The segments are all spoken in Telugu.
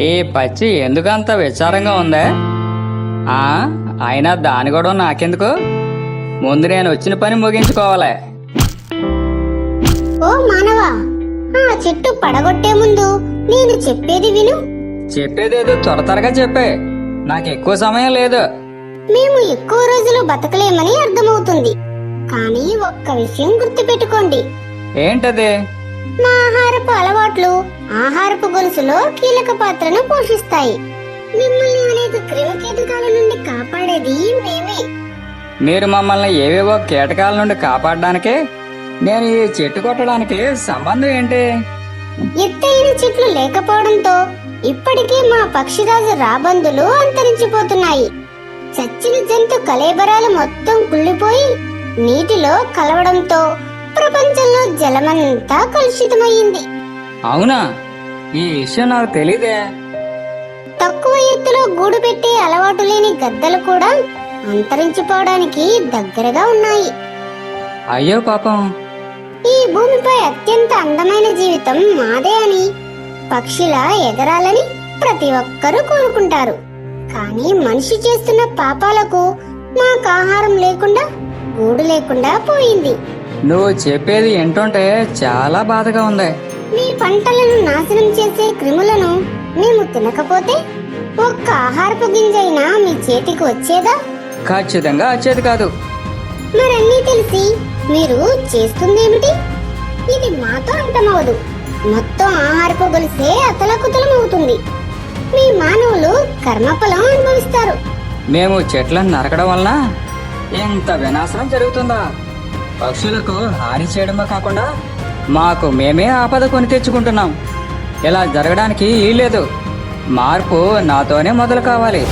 ఈ పచ్చి ఎందుకంత విచారంగా ఉందే? ఆ అయినా దాని కూడా నాకెందుకు? ముందు నేను వచ్చిన పని ముగించుకోవాలి. ఓ మానవా ఆ చెట్టు పడగొట్టే ముందు నేను చెప్పేది విను. చెప్పేదేదో త్వర త్వరగా చెప్పే. నాకు ఎక్కువ సమయం లేదు. మేము ఎక్కువ రోజులు బతకలేమని అర్థమవుతుంది. కానీ ఒక్క విషయం గుర్తుపెట్టుకోండి. ఏంటది? మా ఆహారపు అలవాట్లు ఆహారపు గొలుసులో కీలక పాత్రను పోషిస్తాయి. మిమ్మల్ని అనేక క్రిమికీటకాల నుండి కాపాడేది మేమే. మీరు మమ్మల్ని ఏవేవో కీటకాల నుండి కాపాడడానికి నేను ఈ చెట్టు కొట్టడానికి సంబంధం ఏంటి? ఎత్తైన చెట్లు లేకపోవడంతో ఇప్పటికీ మా పక్షిరాజు రాబందులు అంతరించిపోతున్నాయి. చచ్చిన జంతు కలేబరాలు మొత్తం కుళ్ళిపోయి నీటిలో కలవడంతో ప్రపంచంలో జలమంతా కలుషితమయ్యింది. అవునా? ఈ విషయం నాకు తెలీదే. తక్కువ ఎత్తులో గూడు పెట్టే అలవాటు లేని గద్దలు కూడా అంతరించిపోవడానికి దగ్గరగా ఉన్నాయి. అయ్యో పాపం. ఈ భూమిపై అత్యంత అందమైన జీవితం మాదే అని పక్షిలా ఎగరాలని ప్రతి ఒక్కరూ కోరుకుంటారు. కానీ మనిషి చేస్తున్న పాపాలకు మాకు ఆహారం లేకుండా గూడు లేకుండా పోయింది. నువ్వు చెప్పేది ఏంటంటే చాలా బాధగా ఉంది. మీ పంటలను నాశనం చేసే క్రిములను మేము తినకపోతే ఒక్క ఆహారపు గింజైనా మీ చేతికి వచ్చేదా? ఖచ్చితంగా వచ్చేది కాదు. మరన్నీ తెలిసి మీరు చేస్తుందేమిటి? ఇది మాతో అంతమవదు మొత్తం ఆహారపు గొలిసే అతలకుతలమవుతుంది. మీ మానవులు కర్మఫలం అనుభవిస్తారు. మేము చెట్లను నరకడం వలన ఇంత వినాశనం జరుగుతుందా? పక్షులకు హాని చేయడమే కాకుండా మాకు మేమే ఆపద కొని తెచ్చుకుంటున్నాం. ఇలా జరగడానికి లేదు మార్పు నాతోనే మొదలు కావాలి.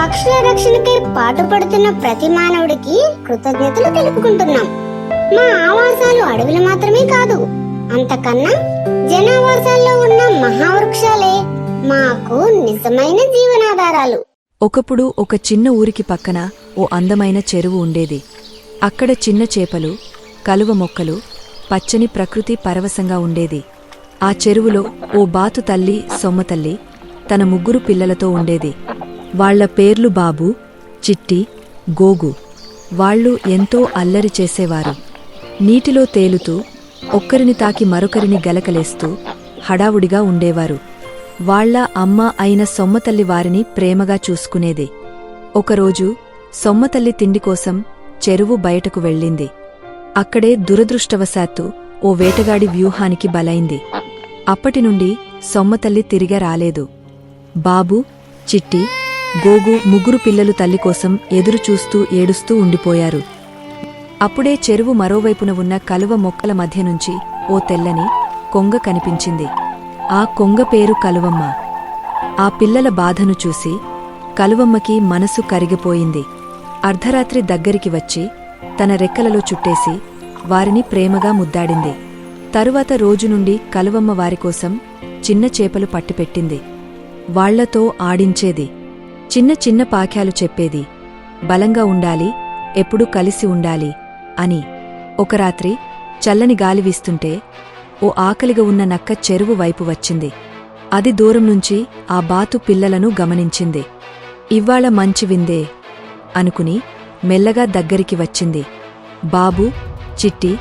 పక్షుల రక్షణకై పాటుపడుతున్న ప్రతి మానవుడికి కృతజ్ఞతలు తెలుపుకుంటున్నాం. మా ఆవాసాలు అడవులు మాత్రమే కాదు అంతకన్నా జనావాసాల్లో ఉన్న మహావృక్షాలే మాకు నిజమైన జీవనాధారాలు. ఒకప్పుడు ఒక చిన్న ఊరికి పక్కన ఓ అందమైన చెరువు ఉండేది. అక్కడ చిన్న చేపలు కలువ మొక్కలు పచ్చని ప్రకృతి పరవశంగా ఉండేది. ఆ చెరువులో ఓ బాతు తల్లి సొమ్మతల్లి తన ముగ్గురు పిల్లలతో ఉండేది. వాళ్ళ పేర్లు బాబు చిట్టి గోగు. వాళ్ళు ఎంతో అల్లరి చేసేవారు. నీటిలో తేలుతూ ఒక్కరిని తాకి మరొకరిని గలకలేస్తూ హడావుడిగా ఉండేవారు. వాళ్ళ అమ్మ అయిన సొమ్మతల్లి వారిని ప్రేమగా చూసుకునేది. ఒకరోజు సొమ్మతల్లి తిండి కోసం చెరువు బయటకు వెళ్ళింది. అక్కడే దురదృష్టవశాత్తు ఓ వేటగాడి వ్యూహానికి బలైంది. అప్పటినుండి సొమ్మతల్లి తిరిగ రాలేదు. బాబు చిట్టి గోగు ముగ్గురు పిల్లలు తల్లి కోసం ఎదురుచూస్తూ ఏడుస్తూ ఉండిపోయారు. అప్పుడే చెరువు మరోవైపున ఉన్న కలువ మొక్కల మధ్య నుంచి ఓ తెల్లని కొంగ కనిపించింది. ఆ కొంగ పేరు కలువమ్మ. ఆ పిల్లల బాధను చూసి కలువమ్మకి మనసు కరిగిపోయింది. అర్ధరాత్రి దగ్గరికి వచ్చి తన రెక్కలలో చుట్టేసి వారిని ప్రేమగా ముద్దాడింది. తరువాత రోజు నుండి కలువమ్మ వారికోసం చిన్న చేపలు పట్టిపెట్టింది. వాళ్ళతో ఆడించేది. చిన్న చిన్న పాఖ్యాలు చెప్పేది. బలంగా ఉండాలి ఎప్పుడూ కలిసి ఉండాలి అని. ఒక రాత్రి చల్లని గాలి వీస్తుంటే ఓ ఆకలిగా ఉన్న నక్క చెరువు వైపు వచ్చింది. అది దూరం నుంచి ఆ బాతు పిల్లలను గమనించింది. ఇవ్వాళ మంచి విందే అనుకుని మెల్లగా దగ్గరికి వచ్చింది. బాబు చిట్టి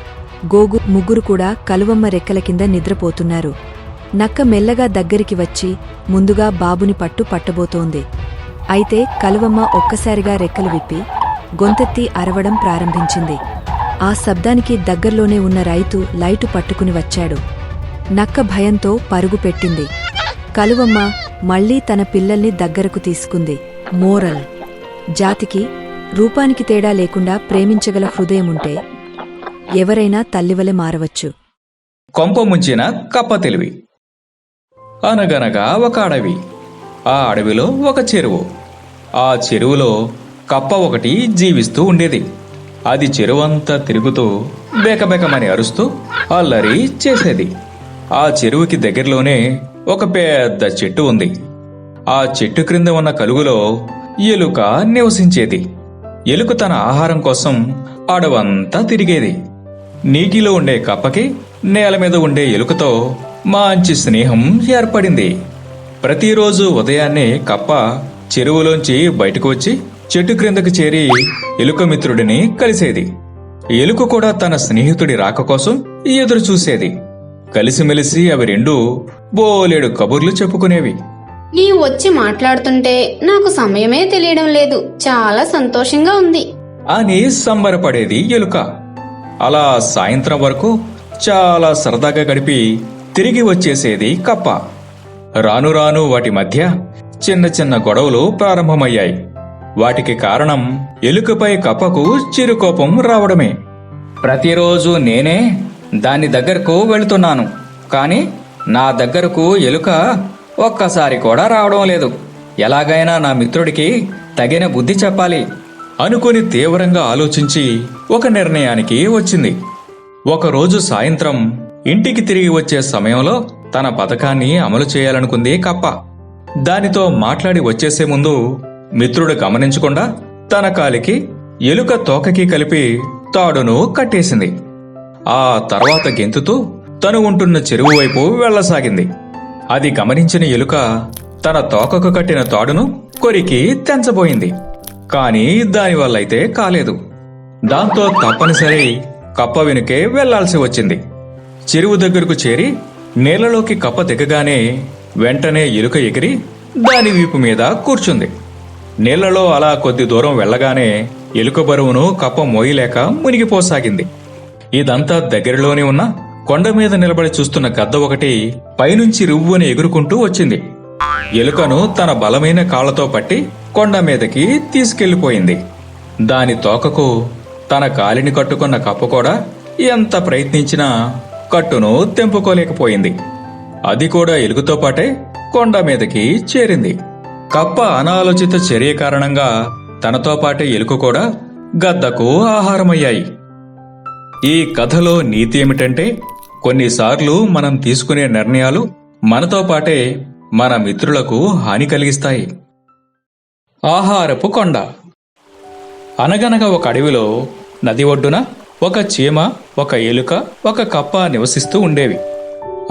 గోగు ముగ్గురు కూడా కలువమ్మ రెక్కల కింద నిద్రపోతున్నారు. నక్క మెల్లగా దగ్గరికి వచ్చి ముందుగా బాబుని పట్టు పట్టబోతోంది. అయితే కలువమ్మ ఒక్కసారిగా రెక్కలు విప్పి గొంతెత్తి అరవడం ప్రారంభించింది. ఆ శబ్దానికి దగ్గర్లోనే ఉన్న రైతు లైటు పట్టుకుని వచ్చాడు. నక్క భయంతో పరుగు పెట్టింది. కలువమ్మ మళ్ళీ తన పిల్లల్ని దగ్గరకు తీసుకుంది. మోరల్ జాతికి రూపానికి తేడా లేకుండా ప్రేమించగల హృదయముంటే ఎవరైనా తల్లివలె మారవచ్చు. కొంప ముంచిన కప్ప తెలివి. అనగనగా ఒక అడవి. ఆ అడవిలో ఒక చెరువు. ఆ చెరువులో కప్ప ఒకటి జీవిస్తూ ఉండేది. అది చెరువంతా తిరుగుతూ బేకబేకమని అరుస్తూ అల్లరి చేసేది. ఆ చెరువుకి దగ్గరలోనే ఒక పెద్ద చెట్టు ఉంది. ఆ చెట్టు క్రింద ఉన్న కలుగులో ఎలుక నివసించేది. ఎలుక తన ఆహారం కోసం అడవంతా తిరిగేది. నీటిలో ఉండే కప్పకి నేల మీద ఉండే ఎలుకతో మంచి స్నేహం ఏర్పడింది. ప్రతిరోజు ఉదయాన్నే కప్ప చెరువులోంచి బయటకు వచ్చి చెట్టు క్రిందకు చేరి ఎలుక మిత్రుడిని కలిసేది. ఎలుక కూడా తన స్నేహితుడి రాక కోసం ఎదురు చూసేది కలిసిమెలిసి అవి రెండు బోలేడు కబుర్లు చెప్పుకునేవి. నీవు వచ్చి మాట్లాడుతుంటే నాకు సమయమే తెలియడం లేదు. చాలా సంతోషంగా ఉంది. అని సంబరపడేది ఎలుక. అలా సాయంత్రం వరకు చాలా సరదాగా గడిపి తిరిగి వచ్చేసేది కప్ప. రాను రాను వాటి మధ్య చిన్న చిన్న గొడవలు ప్రారంభమయ్యాయి. వాటికి కారణం ఎలుకపై కప్పకు చిరుకోపం రావడమే. ప్రతిరోజు నేనే దాని దగ్గరకు వెళుతున్నాను. కానీ నా దగ్గరకు ఎలుక ఒక్కసారి కూడా రావడం లేదు. ఎలాగైనా నా మిత్రుడికి తగిన బుద్ధి చెప్పాలి. అనుకుని తీవ్రంగా ఆలోచించి ఒక నిర్ణయానికి వచ్చింది. ఒకరోజు సాయంత్రం ఇంటికి తిరిగి వచ్చే సమయంలో తన పథకాన్ని అమలు చేయాలనుకుంది కప్ప. దానితో మాట్లాడి వచ్చేసే ముందు మిత్రుడు గమనించకుండా తన కాలికి ఎలుక తోకకి కలిపి తాడును కట్టేసింది. ఆ తర్వాత గెంతుతూ తను ఉంటున్న చెరువు వైపు వెళ్ళసాగింది అది గమనించిన ఎలుక తన తోకకు కట్టిన తాడును కొరికి తెంచబోయింది. కాని దానివల్లైతే కాలేదు. దాంతో తప్పనిసరి కప్ప వెనుకే వెళ్ళాల్సి వచ్చింది. చెరువు దగ్గరకు చేరి నీళ్ళలోకి కప్ప దిగగానే వెంటనే ఎలుక ఎగిరి దాని వీపు మీద కూర్చుంది. నీళ్ళలో అలా కొద్ది దూరం వెళ్ళగానే ఎలుక బరువును కప్ప మోయలేక మునిగిపోసాగింది. ఇదంతా దగ్గరలోనే ఉన్న కొండ మీద నిలబడి చూస్తున్న గద్ద ఒకటి పైనుంచి రువ్వుని ఎగురుకుంటూ వచ్చింది. ఎలుకను తన బలమైన కాళ్ళతో పట్టి కొండ మీదకి తీసుకెళ్ళిపోయింది దాని తోకకు తన కాలిని కట్టుకున్న కప్ప కూడా ఎంత ప్రయత్నించినా కట్టును తెంపుకోలేకపోయింది. అది కూడా ఎలుగుతో పాటే కొండ మీదకి చేరింది. కప్ప అనాలోచిత చర్య కారణంగా తనతో పాటే ఎలుక కూడా గద్దకు ఆహారమయ్యాయి. ఈ కథలో నీతి ఏమిటంటే కొన్నిసార్లు మనం తీసుకునే నిర్ణయాలు మనతో పాటే మన మిత్రులకు హాని కలిగిస్తాయి. ఆహారపు కొండ. అనగనగా ఒక అడవిలో నది ఒడ్డున ఒక చీమ ఒక ఎలుక ఒక కప్ప నివసిస్తూ ఉండేవి.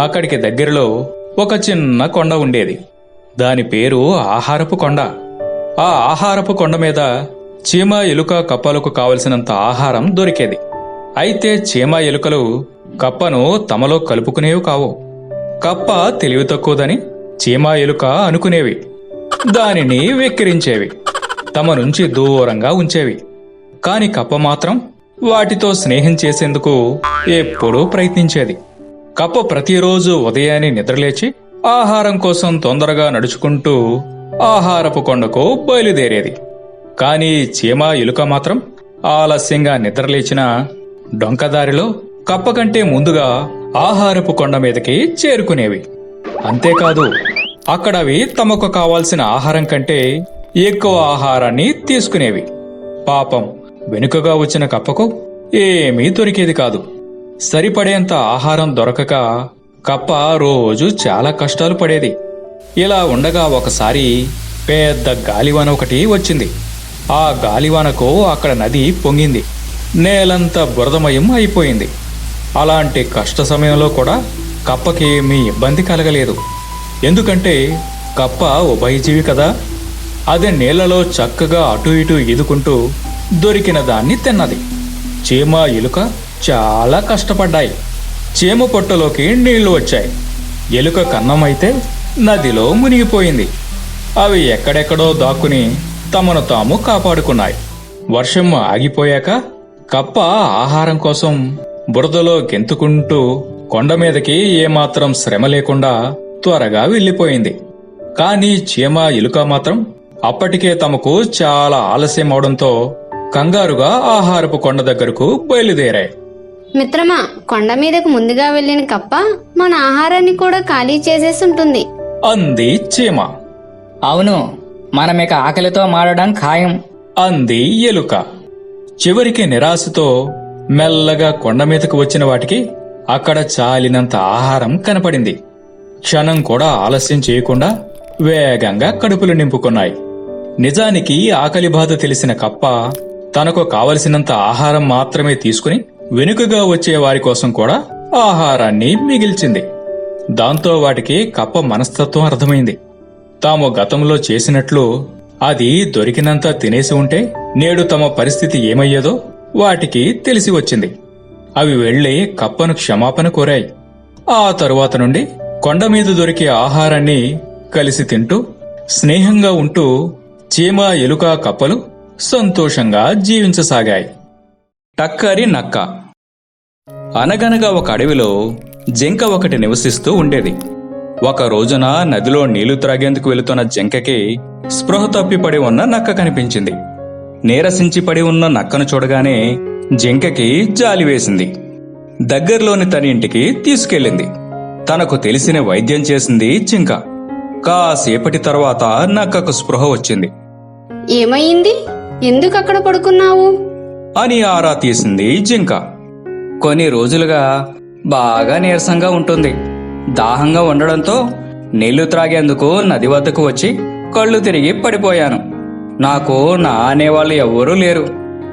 అక్కడికి దగ్గరలో ఒక చిన్న కొండ ఉండేది. దాని పేరు ఆహారపు కొండ. ఆ ఆహారపు కొండ మీద చీమ ఎలుక కప్పలకు కావలసినంత ఆహారం దొరికేది. అయితే చీమ ఎలుకలు కప్పను తమలో కలుపుకునేవి కావు. కప్ప తెలివి తక్కువదని చీమ ఎలుక అనుకునేవి. దానిని వెక్కిరించేవి. తమ నుంచి దూరంగా ఉంచేవి. కాని కప్ప మాత్రం వాటితో స్నేహం చేసేందుకు ఎప్పుడూ ప్రయత్నించేది. కప్ప ప్రతిరోజు ఉదయాన్నే నిద్రలేచి ఆహారం కోసం తొందరగా నడుచుకుంటూ ఆహారపు కొండకు బయలుదేరేది. కాని చీమ ఎలుక మాత్రం ఆలస్యంగా నిద్రలేచినా డొంకదారిలో కప్ప కంటే ముందుగా ఆహారపు కొండ మీదకి చేరుకునేవి. అంతేకాదు అక్కడ అవి తమకు కావాల్సిన ఆహారం కంటే ఎక్కువ ఆహారాన్ని తీసుకునేవి. పాపం వెనుకగా వచ్చిన కప్పకు ఏమీ దొరికేది కాదు. సరిపడేంత ఆహారం దొరకక కప్ప రోజు చాలా కష్టాలు పడేది. ఇలా ఉండగా ఒకసారి పెద్ద గాలివాన ఒకటి వచ్చింది. ఆ గాలివానకు అక్కడ నది పొంగింది. నేలంతా బురదమయం అయిపోయింది. అలాంటి కష్ట సమయంలో కూడా కప్పకి ఏమీ ఇబ్బంది కలగలేదు. ఎందుకంటే కప్ప ఉభయజీవి కదా. అది నీళ్ళలో చక్కగా అటు ఇటు ఈదుకుంటూ దొరికిన దాన్ని తిన్నది. చీమ ఎలుక చాలా కష్టపడ్డాయి. చీమ పొట్టలోకి నీళ్ళు వచ్చాయి. ఎలుక కన్నమైతే నదిలో మునిగిపోయింది. అవి ఎక్కడెక్కడో దాక్కుని తమను తాము కాపాడుకున్నాయి. వర్షం ఆగిపోయాక కప్ప ఆహారం కోసం బురదలో గెంతుకుంటూ కొండ మీదకి ఏమాత్రం శ్రమ లేకుండా త్వరగా వెళ్ళిపోయింది. కానీ చీమ ఎలుక మాత్రం అప్పటికే తమకు చాలా ఆలస్యం అవడంతో కంగారుగా ఆహారపు కొండ దగ్గరకు బయలుదేరాయి. మిత్రమా కొండ మీదకు ముందుగా వెళ్ళిన కప్ప మన ఆహారాన్ని కూడా ఖాళీ చేసేసి ఉంటుంది. అంది చీమ. అవును మనమిక ఆకలితో మారడం ఖాయం. అంది ఎలుక. చివరికి నిరాశతో మెల్లగా కొండ మీదకు వచ్చిన వాటికి అక్కడ చాలినంత ఆహారం కనపడింది. క్షణం కూడా ఆలస్యం చేయకుండా వేగంగా కడుపులు నింపుకున్నాయి. నిజానికి ఆకలి బాధ తెలిసిన కప్ప తనకు కావలసినంత ఆహారం మాత్రమే తీసుకుని వెనుకగా వచ్చే వారి కోసం కూడా ఆహారాన్ని మిగిల్చింది. దాంతో వాటికి కప్ప మనస్తత్వం అర్థమైంది. తాము గతంలో చేసినట్లు అది దొరికినంత తినేసి ఉంటే నేడు తమ పరిస్థితి ఏమయ్యేదో వాటికి తెలిసి వచ్చింది. అవి వెళ్ళి కప్పను క్షమాపణ కోరాయి. ఆ తరువాత నుండి కొండ మీద దొరికే ఆహారాన్ని కలిసి తింటూ స్నేహంగా ఉంటూ చీమ ఎలుక కప్పలు సంతోషంగా జీవించసాగాయి. టక్కరి నక్క. అనగనగా ఒక అడవిలో జింక ఒకటి నివసిస్తూ ఉండేది. ఒక రోజున నదిలో నీళ్ళు త్రాగేందుకు వెళుతున్న జింకకి స్పృహ తప్పిపడి ఉన్న నక్క కనిపించింది. నీరసించి పడి ఉన్న నక్కను చూడగానే జింకకి జాలి వేసింది. దగ్గరలోని తన ఇంటికి తీసుకెళ్ళింది. తనకు తెలిసిన వైద్యం చేసింది జింక. కాసేపటి తర్వాత నక్కకు స్పృహ వచ్చింది. ఏమైంది? ఎందుకు అక్కడ పడుకున్నావు? అని ఆరా తీసింది జింక. కొన్ని రోజులుగా బాగా నీరసంగా ఉంటుంది. దాహంగా ఉండడంతో నీళ్ళు త్రాగేందుకు నది వద్దకు వచ్చి కళ్ళు తిరిగి పడిపోయాను. నాకు నా అనేవాళ్ళు ఎవ్వరూ లేరు.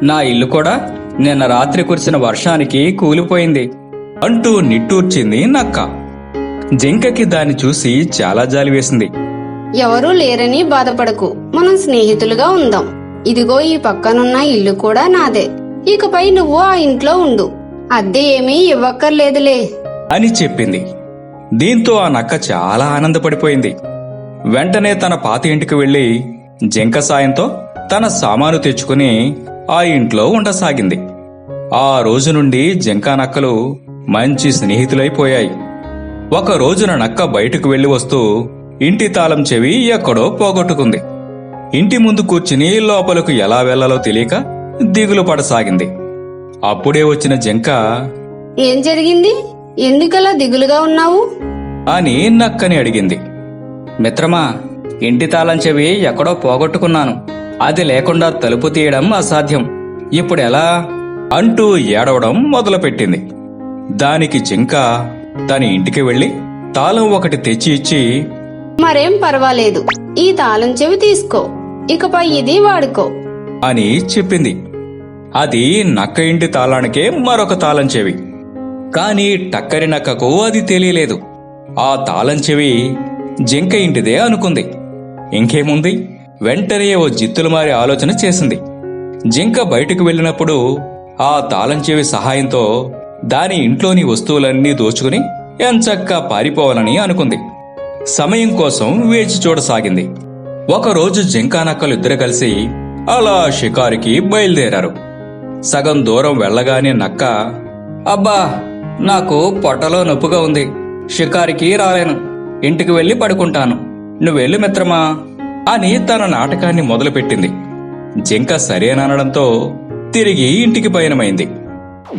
నా ఇల్లు కూడా నిన్న రాత్రి కురిసిన వర్షానికి కూలిపోయింది అంటూ నిట్టూర్చింది నక్క. జింకకి దాన్ని చూసి చాలా జాలి వేసింది. ఎవరూ లేరని బాధపడకు. మనం స్నేహితులుగా ఉందాం. ఇదిగో ఈ పక్కనున్న ఇల్లు కూడా నాదే. ఇకపై నువ్వు ఆ ఇంట్లో ఉండు. అద్దె ఏమీ ఇవ్వక్కర్లేదులే. అని చెప్పింది. దీంతో ఆ నక్క చాలా ఆనందపడిపోయింది. వెంటనే తన పాత ఇంటికి వెళ్ళి జింక సాయంతో తన సామాను తెచ్చుకుని ఆ ఇంట్లో ఉండసాగింది. ఆ రోజు నుండి జింక నక్కలు మంచి స్నేహితులైపోయాయి. ఒక రోజున నక్క బయటకు వెళ్ళి వస్తూ ఇంటి తాళం చెవి ఎక్కడో పోగొట్టుకుంది. ఇంటి ముందు కూర్చుని లోపలకు ఎలా వెళ్ళాలో తెలియక దిగులు పడసాగింది. అప్పుడే వచ్చిన జింక ఏం జరిగింది? ఎందుకలా దిగులుగా ఉన్నావు? అని నక్కని అడిగింది. మిత్రమా ఇంటి తాళం చెవి ఎక్కడో పోగొట్టుకున్నాను. అది లేకుండా తలుపు తీయడం అసాధ్యం. ఇప్పుడు ఎలా? అంటూ ఏడవడం మొదలుపెట్టింది. దానికి జింక తన ఇంటికి వెళ్ళి తాళం ఒకటి తెచ్చి ఇచ్చి మరేం పర్వాలేదు. ఈ తాళం చెవి తీసుకో. ఇకపై ఇది వాడుకో. అని చెప్పింది. అది నక్క ఇంటి తాళానికే మరొక తాళం చెవి. కాని టక్కరి నక్కకు అది తెలియలేదు. ఆ తాళం చెవి జింక ఇంటిదే అనుకుంది. ఇంకేముంది? వెంటనే ఓ జిత్తులు మారి ఆలోచన చేసింది. జింక బయటకు వెళ్ళినప్పుడు ఆ తాళం చెవి సహాయంతో దాని ఇంట్లోని వస్తువులన్నీ దోచుకుని ఎంచక్కా పారిపోవాలని అనుకుంది. సమయం కోసం వేచి చూడసాగింది. ఒకరోజు జింకా కలిసి అలా షికారుకి బయలుదేరారు. సగం దూరం వెళ్ళగానే నక్క అబ్బా నాకు పొట్టలో నొప్పుగా ఉంది. షికారికి రాలేను. ఇంటికి వెళ్ళి పడుకుంటాను. నువ్వెళ్ళు మిత్రమా? అని తన నాటకాన్ని మొదలుపెట్టింది. జింక సరేననడంతో తిరిగి ఇంటికి పయనమైంది.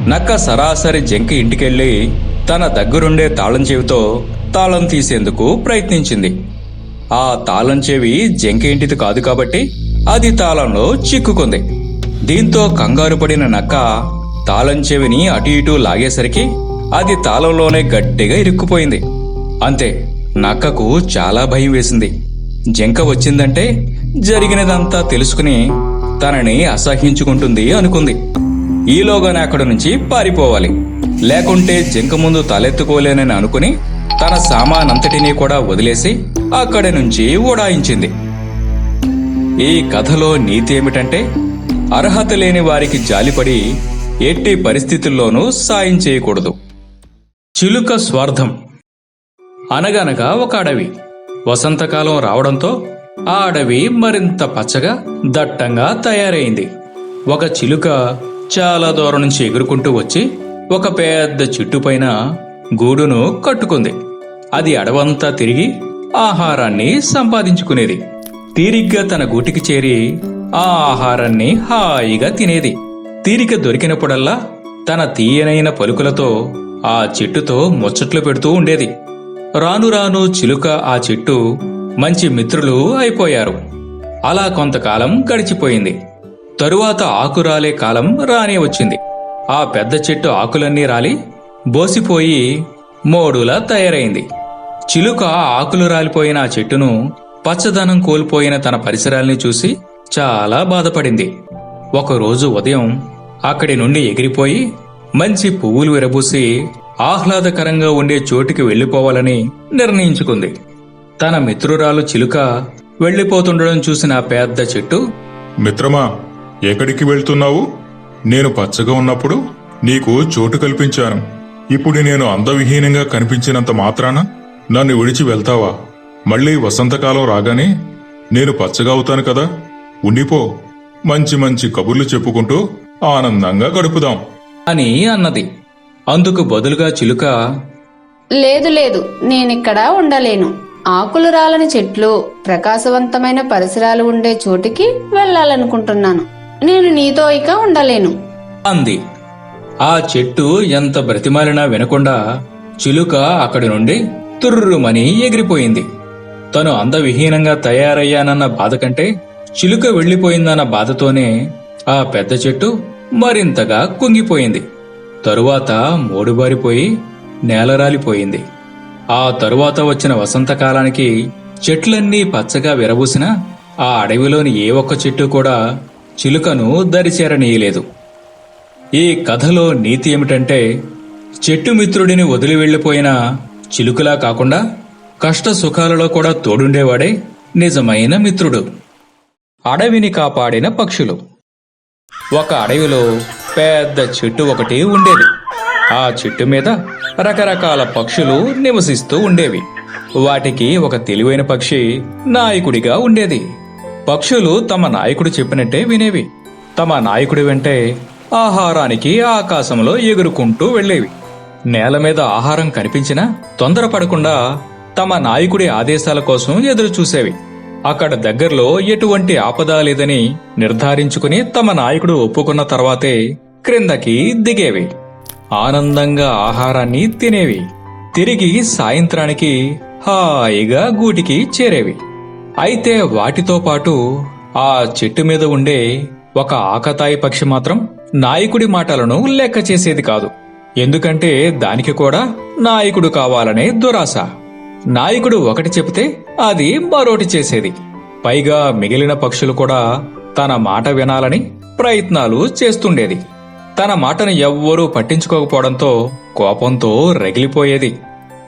నక్క సరాసరి జింక ఇంటికెళ్ళి తన దగ్గరుండే తాళం చెవితో తాళం తీసేందుకు ప్రయత్నించింది. ఆ తాళం చెవి జింక ఇంటిది కాదు కాబట్టి అది తాళంలో చిక్కుకుంది. దీంతో కంగారు పడిన నక్క తాళం చెవిని అటు ఇటు లాగేసరికి అది తాళంలోనే గట్టిగా ఇరుక్కుపోయింది. అంతే నక్కకు చాలా భయం వేసింది. జింక వచ్చిందంటే జరిగినదంతా తెలుసుకుని తనని అసహ్యించుకుంటుంది అనుకుంది. ఈలోగానే అక్కడి నుంచి పారిపోవాలి. లేకుంటే జింక ముందు తలెత్తుకోలేనని అనుకుని తన సామానంతటినీ కూడా వదిలేసి అక్కడి నుంచి ఉడాయించింది ఈ కథలో నీతి ఏమిటంటే అర్హత లేని వారికి జాలిపడి ఎట్టి పరిస్థితుల్లోనూ సాయం చేయకూడదు. చిలుక స్వార్థం. అనగనగా ఒక అడవి. వసంతకాలం రావడంతో ఆ అడవి మరింత పచ్చగా దట్టంగా తయారైంది. ఒక చిలుక చాలా దూరం నుంచి ఎగురుకుంటూ వచ్చి ఒక పెద్ద చెట్టు పైన గూడును కట్టుకుంది. అది అడవంతా తిరిగి ఆహారాన్ని సంపాదించుకునేది. తీరిగ్గా తన గూటికి చేరి ఆ ఆహారాన్ని హాయిగా తినేది. తీరిక దొరికినప్పుడల్లా తన తీయనైన పలుకులతో ఆ చెట్టుతో ముచ్చట్లు పెడుతూ ఉండేది. రాను రాను చిలుక ఆ చెట్టు మంచి మిత్రులు అయిపోయారు. అలా కొంతకాలం గడిచిపోయింది. తరువాత ఆకు రాలే కాలం రానే వచ్చింది. ఆ పెద్ద చెట్టు ఆకులన్నీ రాలి బోసిపోయి మోడులా తయారైంది. చిలుక ఆకులు రాలిపోయిన ఆ చెట్టును పచ్చదనం కోల్పోయిన తన పరిసరాల్ని చూసి చాలా బాధపడింది. ఒకరోజు ఉదయం అక్కడి నుండి ఎగిరిపోయి మంచి పువ్వులు విరబూసి ఆహ్లాదకరంగా ఉండే చోటికి వెళ్ళిపోవాలని నిర్ణయించుకుంది. తన మిత్రురాలు చిలుక వెళ్ళిపోతుండడం చూసిన పెద్ద చెట్టు మిత్రమా ఎక్కడికి వెళ్తున్నావు? నేను పచ్చగా ఉన్నప్పుడు నీకు చోటు కల్పించాను. ఇప్పుడు నేను అందవిహీనంగా కనిపించినంత మాత్రాన నన్ను విడిచి వెళ్తావా? మళ్ళీ వసంతకాలం రాగానే నేను పచ్చగా అవుతాను కదా? ఉండిపో. మంచి మంచి కబుర్లు చెప్పుకుంటూ ఆనందంగా గడుపుదాం. అని అన్నది. అందుకు బదులుగా చిలుక లేదు లేదు నేనిక్కడ ఉండలేను. ఆకులు రాలని చెట్లు ప్రకాశవంతమైన పరిసరాలు ఉండే చోటికి వెళ్ళాలనుకుంటున్నాను. నేను నీతో ఇక ఉండలేను. అంది. ఆ చెట్టు ఎంత బ్రతిమాలినా వినకుండా చిలుక అక్కడి నుండి తుర్రుమని ఎగిరిపోయింది. తను అందవిహీనంగా తయారయ్యానన్న బాధ కంటే చిలుక వెళ్ళిపోయిందన్న బాధతోనే ఆ పెద్ద చెట్టు మరింతగా కుంగిపోయింది. తరువాత మోడుబారిపోయి నేలరాలిపోయింది. ఆ తరువాత వచ్చిన వసంతకాలానికి చెట్లన్నీ పచ్చగా విరబూసిన ఆ అడవిలోని ఏ ఒక్క చెట్టు కూడా చిలుకను దరిచేరనీయలేదు. ఈ కథలో నీతి ఏమిటంటే చెట్టు మిత్రుడిని వదిలి వెళ్ళిపోయిన చిలుకలా కాకుండా కష్ట సుఖాలలో కూడా తోడుండేవాడే నిజమైన మిత్రుడు. అడవిని కాపాడిన పక్షులు. ఒక అడవిలో పెద్ద చెట్టు ఒకటి ఉండేది. ఆ చెట్టు మీద రకరకాల పక్షులు నివసిస్తూ ఉండేవి. వాటికి ఒక తెలివైన పక్షి నాయకుడిగా ఉండేది. పక్షులు తమ నాయకుడు చెప్పినట్టే వినేవి. తమ నాయకుడి వెంటే ఆహారానికి ఆకాశంలో ఎగురుకుంటూ వెళ్ళేవి. నేల మీద ఆహారం కనిపించినా తొందరపడకుండా తమ నాయకుడి ఆదేశాల కోసం ఎదురు చూసేవి. అక్కడ దగ్గరలో ఎటువంటి ఆపద లేదని నిర్ధారించుకుని తమ నాయకుడు ఒప్పుకున్న తర్వాతే క్రిందకి దిగేవి. ఆనందంగా ఆహారాన్ని తినేవి. తిరిగి సాయంత్రానికి హాయిగా గూటికి చేరేవి. అయితే వాటితో పాటు ఆ చెట్టు మీద ఉండే ఒక ఆకతాయి పక్షి మాత్రం నాయకుడి మాటలను లెక్క చేసేది కాదు. ఎందుకంటే దానికి కూడా నాయకుడు కావాలనే దురాశ. నాయకుడు ఒకటి చెబితే అది మరోటి చేసేది. పైగా మిగిలిన పక్షులు కూడా తన మాట వినాలని ప్రయత్నాలు చేస్తుండేది. తన మాటను ఎవ్వరూ పట్టించుకోకపోవడంతో కోపంతో రగిలిపోయేది.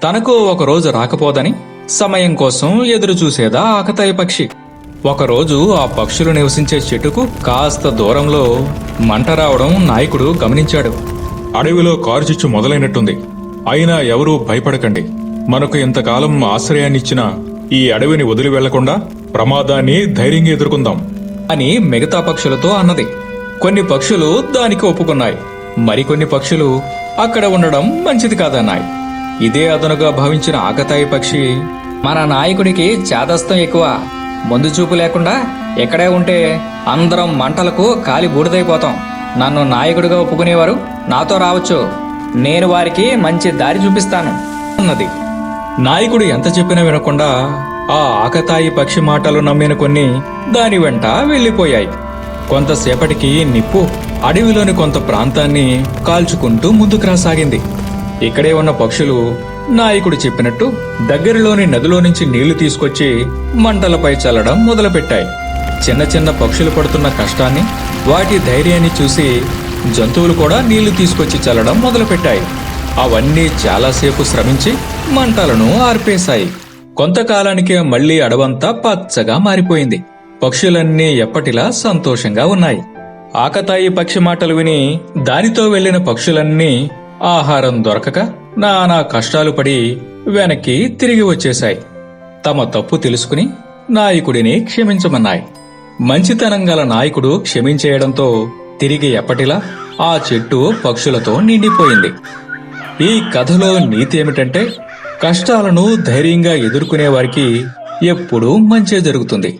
తనకు ఒకరోజు రాకపోదని సమయం కోసం ఎదురు చూసేదా ఆకతాయి పక్షి. ఒకరోజు ఆ పక్షులు నివసించే చెట్టుకు కాస్త దూరంలో మంట రావడం నాయకుడు గమనించాడు. అడవిలో కారుచిచ్చు మొదలైనట్టుంది. అయినా ఎవరూ భయపడకండి. మనకు ఇంతకాలం ఆశ్రయాన్నిచ్చిన ఈ అడవిని వదిలి వెళ్ళకుండా ప్రమాదాన్ని ధైర్యంగా ఎదుర్కొందాం. అని మిగతా పక్షులతో అన్నది. కొన్ని పక్షులు దానికి ఒప్పుకున్నాయి. మరికొన్ని పక్షులు అక్కడ ఉండడం మంచిది కాదన్నాయి. ఇదే అదనుగా భావించిన ఆకతాయి పక్షి మన నాయకుడికి చేదస్తం ఎక్కువ. ముందు చూపు లేకుండా ఎక్కడే ఉంటే అందరం మంటలకు కాలి బూడిదైపోతాం. నన్ను నాయకుడిగా ఒప్పుకునేవారు నాతో రావచ్చు. నేను వారికి మంచి దారి చూపిస్తాను అన్నది. నాయకుడు ఎంత చెప్పినా వినకుండా ఆ ఆకతాయి పక్షి మాటలు నమ్మిన కొన్ని దాని వెంట వెళ్ళిపోయాయి. కొంతసేపటికి నిప్పు అడవిలోని కొంత ప్రాంతాన్ని కాల్చుకుంటూ ముందుకు రాసాగింది. ఇక్కడే ఉన్న పక్షులు నాయకుడు చెప్పినట్టు దగ్గరలోని నదిలో నుంచి నీళ్ళు తీసుకొచ్చి మంటలపై చల్లడం మొదలుపెట్టాయి. చిన్న చిన్న పక్షులు పడుతున్న కష్టాన్ని వాటి ధైర్యాన్ని చూసి జంతువులు కూడా నీళ్ళు తీసుకొచ్చి చల్లడం మొదలుపెట్టాయి. అవన్నీ చాలాసేపు శ్రమించి మంటలను ఆర్పేశాయి. కొంతకాలానికే మళ్ళీ అడవంతా పచ్చగా మారిపోయింది. పక్షులన్నీ ఎప్పటిలా సంతోషంగా ఉన్నాయి. ఆకతాయి పక్షి మాటలు విని దానితో వెళ్ళిన పక్షులన్నీ ఆహారం దొరకక నానా కష్టాలు పడి వెనక్కి తిరిగి వచ్చేశాయి. తమ తప్పు తెలుసుకుని నాయకుడిని క్షమించమన్నాయి. మంచితనం గల నాయకుడు క్షమించేయడంతో తిరిగి ఎప్పటిలా ఆ చెట్టు పక్షులతో నిండిపోయింది. ఈ కథలో నీతి ఏమిటంటే కష్టాలను ధైర్యంగా ఎదుర్కొనే వారికి ఎప్పుడూ మంచే జరుగుతుంది.